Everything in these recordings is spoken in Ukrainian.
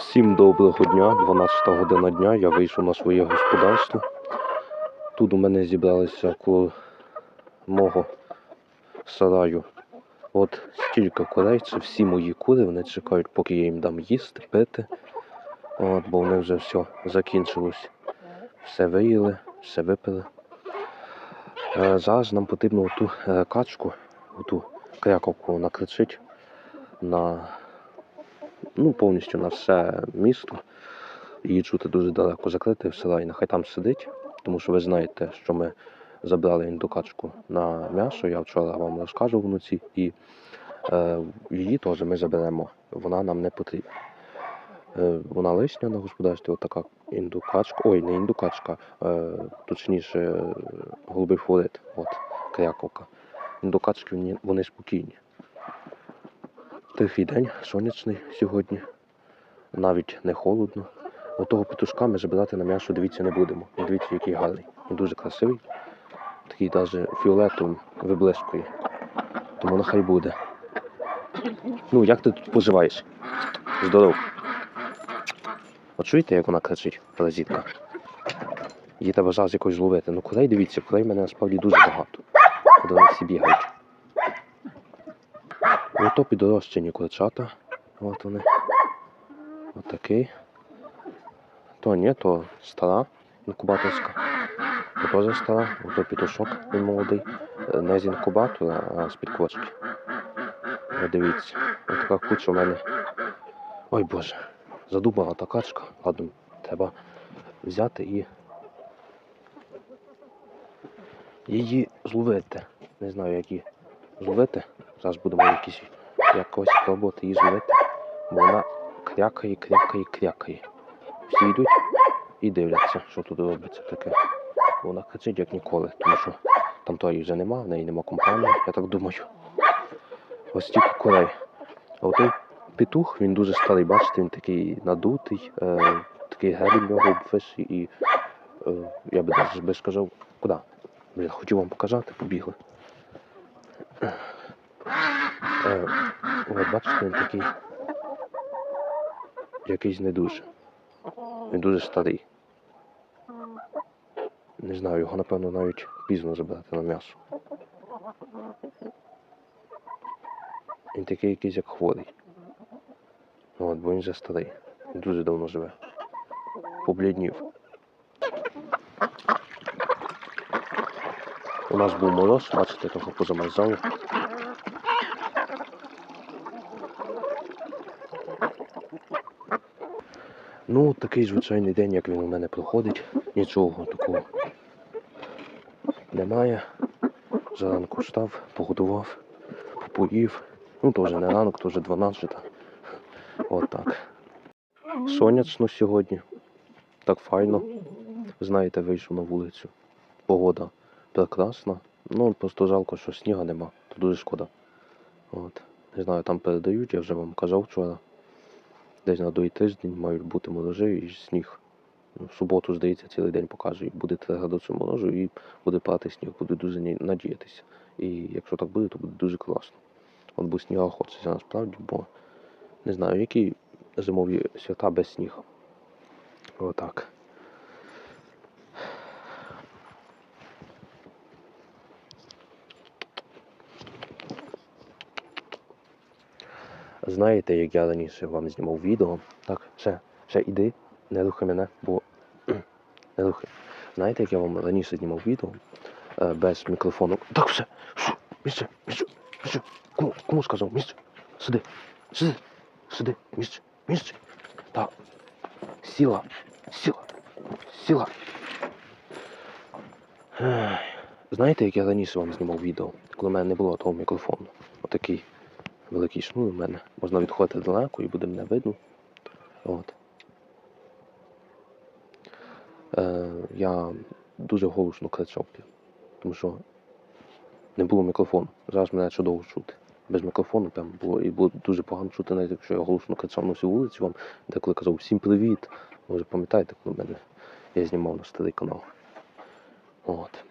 Всім доброго дня, 12 година дня. Я вийшов на своє господарство. Тут у мене зібралися коло мого сараю. От стільки курей, це всі мої кури, вони чекають, поки я їм дам їсти, пити. От, бо вони вже все закінчилось. Все виїли, все випили. Е, зараз нам потрібно оту е, качку, оту кряковку, вона кричить на ну, повністю на все місто. Її чути дуже далеко закрити в села і нехай там сидить, тому що ви знаєте, що ми забрали індукачку на м'ясо. Я вчора вам розкажу вночі, і е, її теж ми заберемо. Вона нам не потрібна. Е, вона лишня на господарстві, отака індукачка. Ой, не індукачка, е, точніше голубий флорид, от кряковка. Індукачки вони спокійні. Тихий день, сонячний сьогодні. Навіть не холодно. Отого петушка ми забирати на м'ясо, дивіться, не будемо. Дивіться, який гарний. Він дуже красивий. Такий навіть фіолетовим виблискує. Тому нехай буде. Ну, як ти тут поживаєш? Здоров. От чуєте, як вона кричить, паразитка? Її треба зараз якось зловити. Ну курей дивіться, курей мене насправді дуже багато. Куди вони всі бігають. Ото підрощені курчата. От вони. Отакий. То ні, то стара інкубаторська. То теж стара, ото пітушок, він молодий. Е, Не з інкубатора, а з-під квочки. От дивіться, от така куча в мене. Ой Боже, задубала та качка. Ладно, треба взяти і її зловити. Не знаю, як її зловити. Зараз будемо якісь якось пробувати її зловити. Бо вона крякає, крякає, крякає. Всі йдуть і дивляться, що тут робиться таке. Вона кричить як ніколи, тому що там тої вже нема, в неї нема компанії, я так думаю. Ось тільки курей. А отой петух, він дуже старий, бачите, він такий надутий, е, такий гель в нього обвисший і е, я би навіть би сказав, куди? Блін, хотів вам показати, побігли. Е, от бачите, він такий якийсь не дуже. Він дуже старий. Не знаю, його напевно навіть пізно забрати на м'ясо. Він такий якийсь як хворий. От, бо він вже старий. Він дуже давно живе. Побліднів. У нас був мороз, бачите, трохи позамерзало. Ну, такий звичайний день, як він у мене проходить. Нічого такого немає. Зранку встав, погодував, попоїв. Ну, теж не ранок, теж 12. Отак. Сонячно сьогодні. Так файно. Знаєте, вийшов на вулицю. Погода прекрасна. Ну, просто жалко, що снігу нема. То дуже шкода. От. Не знаю, там передають, я вже вам казав вчора. Десь на той тиждень мають бути морожі і сніг. Ну, В суботу, здається, цілий день покажуть. буде 3 градуси морозу, і буде падати сніг, буде дуже надіятися. І якщо так буде, то буде дуже класно. От бо сніга хочеться насправді, бо не знаю, які зимові свята без снігу. Отак. Знаєте, як я раніше вам знімав відео? Так, ще, ще іди, не рухай мене, бо не рухай. Знаєте, як я вам раніше знімав відео е, без мікрофону? Так, все, місце, місце, місце. Кому, кому сказав? Місце. Сиди, сиди, сиди, місце, місце. Так. Сіла, сіла, сіла. Знаєте, як я раніше вам знімав відео, коли в мене не було того мікрофону? Отакий великий шнур у мене. Можна відходити далеко і буде мене видно. От. Е, я дуже голосно кричав, тому що не було мікрофону. Зараз мене чудово чути. Без мікрофону прям було і було дуже погано чути, навіть якщо я голосно кричав на всю вулицю вам, деколи казав всім привіт. Може пам'ятаєте, коли мене я знімав на старий канал. От.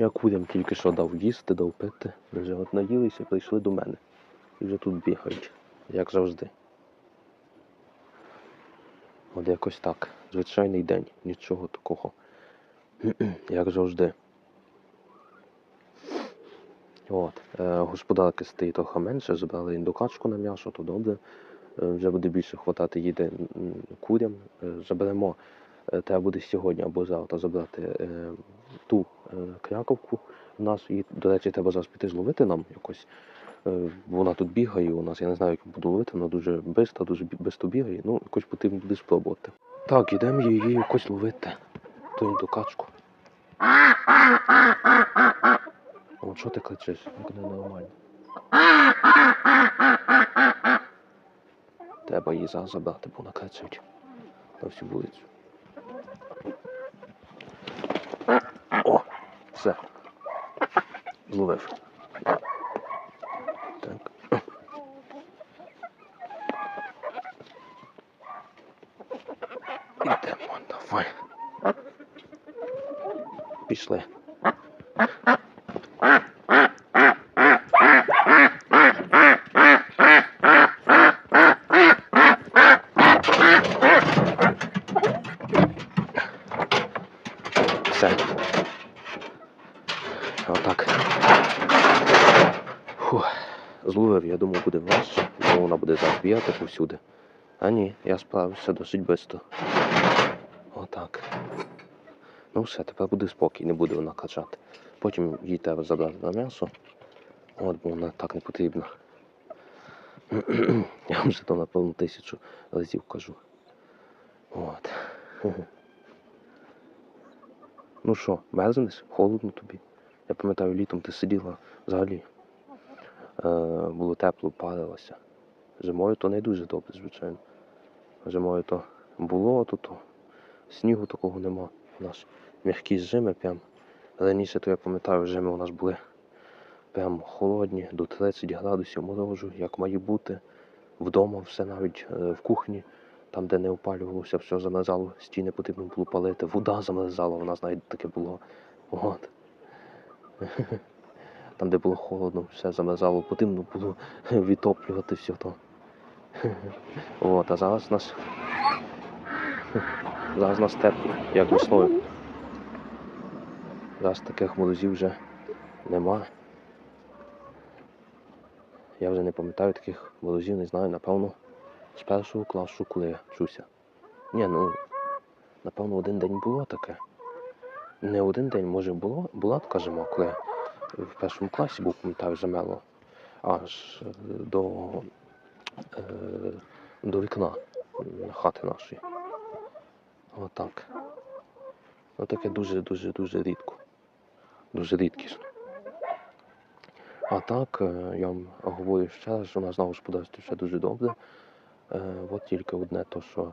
Я курям тільки що дав їсти, дав пити. Вже от наїлися прийшли до мене. і вже тут бігають, як завжди. От якось так. Звичайний день, нічого такого. як завжди. От. Е, господарки стоїть трохи менше, забрали індукачку на м'ясо, то добре. Е, вже буде більше хватати їди курям. Е, заберемо, треба буде сьогодні або завтра забрати е, ту е, кряковку в нас. І, до речі, треба зараз піти зловити нам якось. Е, Вона тут бігає у нас, я не знаю, як буду ловити, вона дуже швидко, дуже швидко бігає. Ну, якось потрібно буде спробувати. Так, ідемо її якось ловити. Ту індукачку. От що ти кричиш? Як не нормально. Треба її зараз забрати, бо вона кричить на всю вулицю. Все. Зловив. Так. Ідемо, давай. Пішли. Все. Отак. Фух. Зловив, я думав, буде важче, бо вона буде бігати повсюди. А ні, я справився досить швидко. Отак. Ну все, тепер буде спокій, не буде вона качати. Потім їй треба забрати на м'ясо. От, бо вона так не потрібна. Я вам вже то напевно тисячу разів кажу. От. Ну що, мерзнеш? Холодно тобі. Я пам'ятаю, літом ти сиділа взагалі. Е, було тепло, парилася. Зимою то не дуже добре, звичайно. Зимою то було, то, то снігу такого нема. У нас м'які зими прям. Раніше, то я пам'ятаю, зими у нас були прям холодні, до 30 градусів морожу, як має бути. Вдома все навіть е, в кухні, там, де не опалювалося, все замерзало, стіни потрібно було палити, вода замерзала, у нас навіть таке було. От. Там, де було холодно, все замерзало, потрібно було відтоплювати все то. От, а зараз нас. Зараз нас тепло, як весною. Зараз таких морозів вже нема. Я вже не пам'ятаю таких морозів, не знаю, напевно, з першого класу, коли я вчуся. Ні, ну, напевно, один день було таке. Не один день, може, було, була така зима, коли в першому класі був, пам'ятаю, замело аж е, до, е, до вікна хати нашої. Отак. Ну таке дуже-дуже дуже рідко. Дуже рідкісно. А так, е, я вам говорю ще раз, що у нас на господарстві все дуже добре. От тільки одне то, що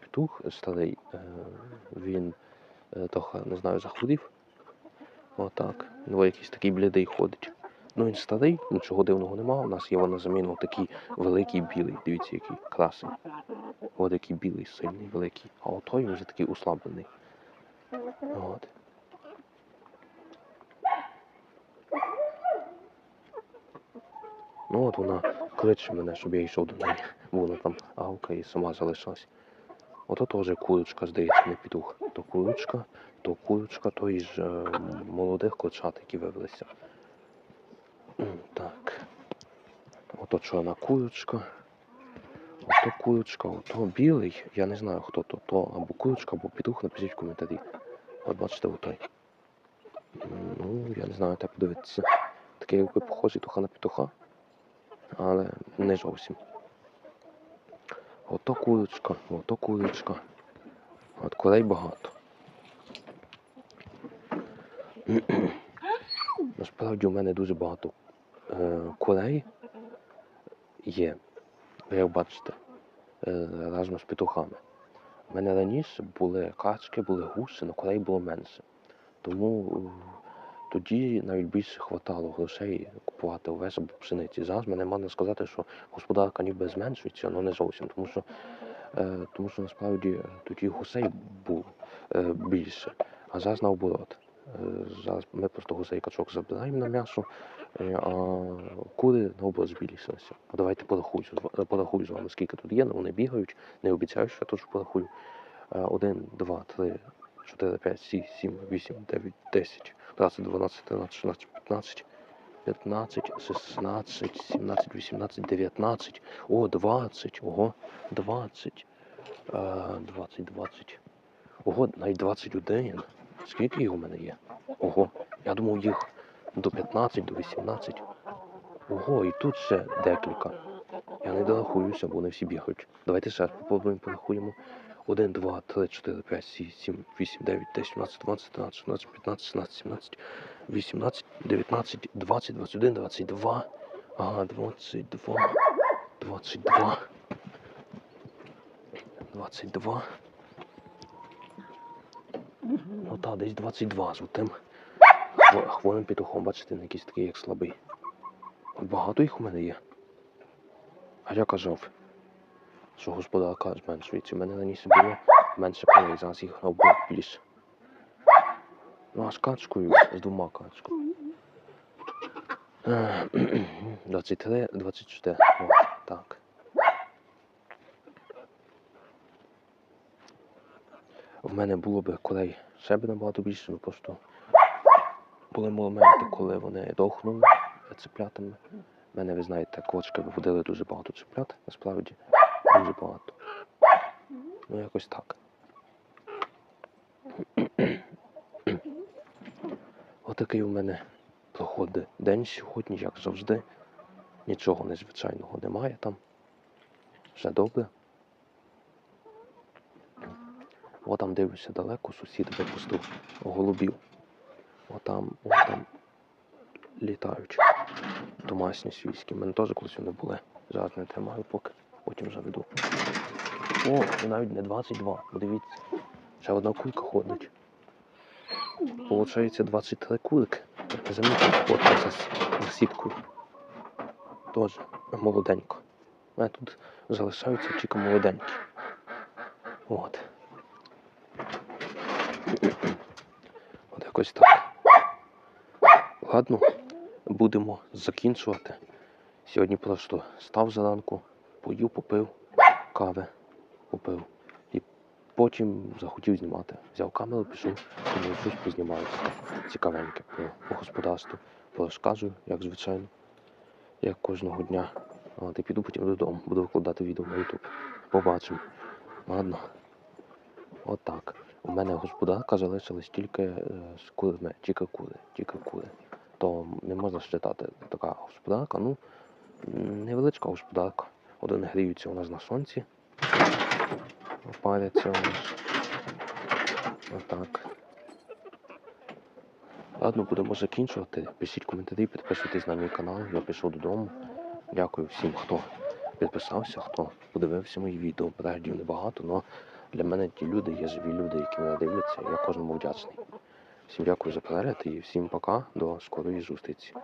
петух старий, він трохи, не знаю, захворів. Отак. Ну, якийсь такий блідий ходить. Ну він старий, нічого дивного нема. У нас є на заміну такий великий білий. Дивіться, який красень. От який білий, сильний, великий. А от той вже такий услаблений. От. Ну от вона кличе мене, щоб я йшов до неї. Вона там гавкає і сама залишилась. Ото теж курочка, здається, не петух. То курочка, то курочка, то із е, молодих курчат, які вивелися. Так. Ото чорна курочка. Ото курочка, ото білий. Я не знаю хто то. То або курочка, або петух, напишіть в коментарі. От бачите, отой. Ну, я не знаю, треба подивитися. Такий якби похожий туха на петуха. Але не зовсім. Ото курочка, ото курочка. От курей багато. Насправді у мене дуже багато е, курей є. Як бачите, е, разом з петухами. У мене раніше були качки, були гуси, але курей було менше. Тому е, тоді навіть більше хватало грошей купувати овес або пшениці. Зараз мене можна сказати, що господарка ніби зменшується, але не зовсім, тому що, е, тому що насправді е, тоді гусей було е, більше, а зараз наоборот. Зараз ми просто гусей качок забираємо на м'ясо, а кури наоборот збільшилися. А давайте порахую, порахую з вами, скільки тут є, ну вони бігають, не обіцяю, що я теж порахую. Е, Один, два, три, чотири, п'ять, шість, сім, вісім, дев'ять, десять, 12, 12, 13, 16, 15, 15, 16, 17, 18, 19, о, 20, ого, 20, е, 20, 20, ого, навіть 21. Скільки їх у мене є? Ого, я думав їх до 15, до 18. Ого, і тут ще декілька. Я не дорахуюся, бо вони всі бігають. Давайте ще раз попробуємо порахуємо. 1, 2, 3, 4, 5, 6, 7, 8, 9, 10, 17, 20, 13, 14, 15, 16, 17, 18, 19, 20, 21, 22. Ага, 22, 22, 22. Ну так, десь 22 з тим хво- хворим петухом, бачите, якийсь такий як слабий. Багато їх у мене є. А я казав, що господарка зменшується. У мене раніше було менше їх наоборот більше. Ну а з качкою, з двома качками. Е, 23, 24. О, так. В мене було б курей ще б набагато більше, ну просто були моменти, коли вони дохнули цеплятами. Мене, ви знаєте, кочки виводили дуже багато цеплят, насправді дуже багато. Ну, якось так. Отакий у мене проходить день сьогодні, як завжди. Нічого незвичайного немає там. Все добре. О, там дивлюся далеко, сусід випустив голубів. Отам, отам літають. Домашні свійські. У мене теж колись вони були. Зараз не тримаю поки, потім заведу. О, і навіть не 22. Подивіться. Ще одна кулька ходить. Получається 23 курки. Замітив от за, с- за сіткою. Теж молоденько. Мене тут залишаються тільки молоденькі. От. От якось так. Ладно, будемо закінчувати. Сьогодні просто став зранку, поїв, попив, кави попив. І потім захотів знімати. Взяв камеру, пішов, думаю, щось познімаю. Цікавеньке по, по господарству. Порозказую, як звичайно, як кожного дня. От, і піду потім додому, буду викладати відео на YouTube. Побачимо. Ладно. Отак. У мене господарка залишилась тільки е, з курми, тільки кури, тільки кури. То не можна вважати така господарка. Ну, невеличка господарка. Один гріються у нас на сонці. Паряться у нас. Отак. Ладно, будемо закінчувати. Пишіть коментарі, підписуйтесь на мій канал. Я пішов додому. Дякую всім, хто підписався, хто подивився мої відео. Переглядів небагато, але для мене ті люди є живі люди, які мене дивляться. Я кожному вдячний. Всім дякую за перегляд і всім пока. До скорої зустрічі.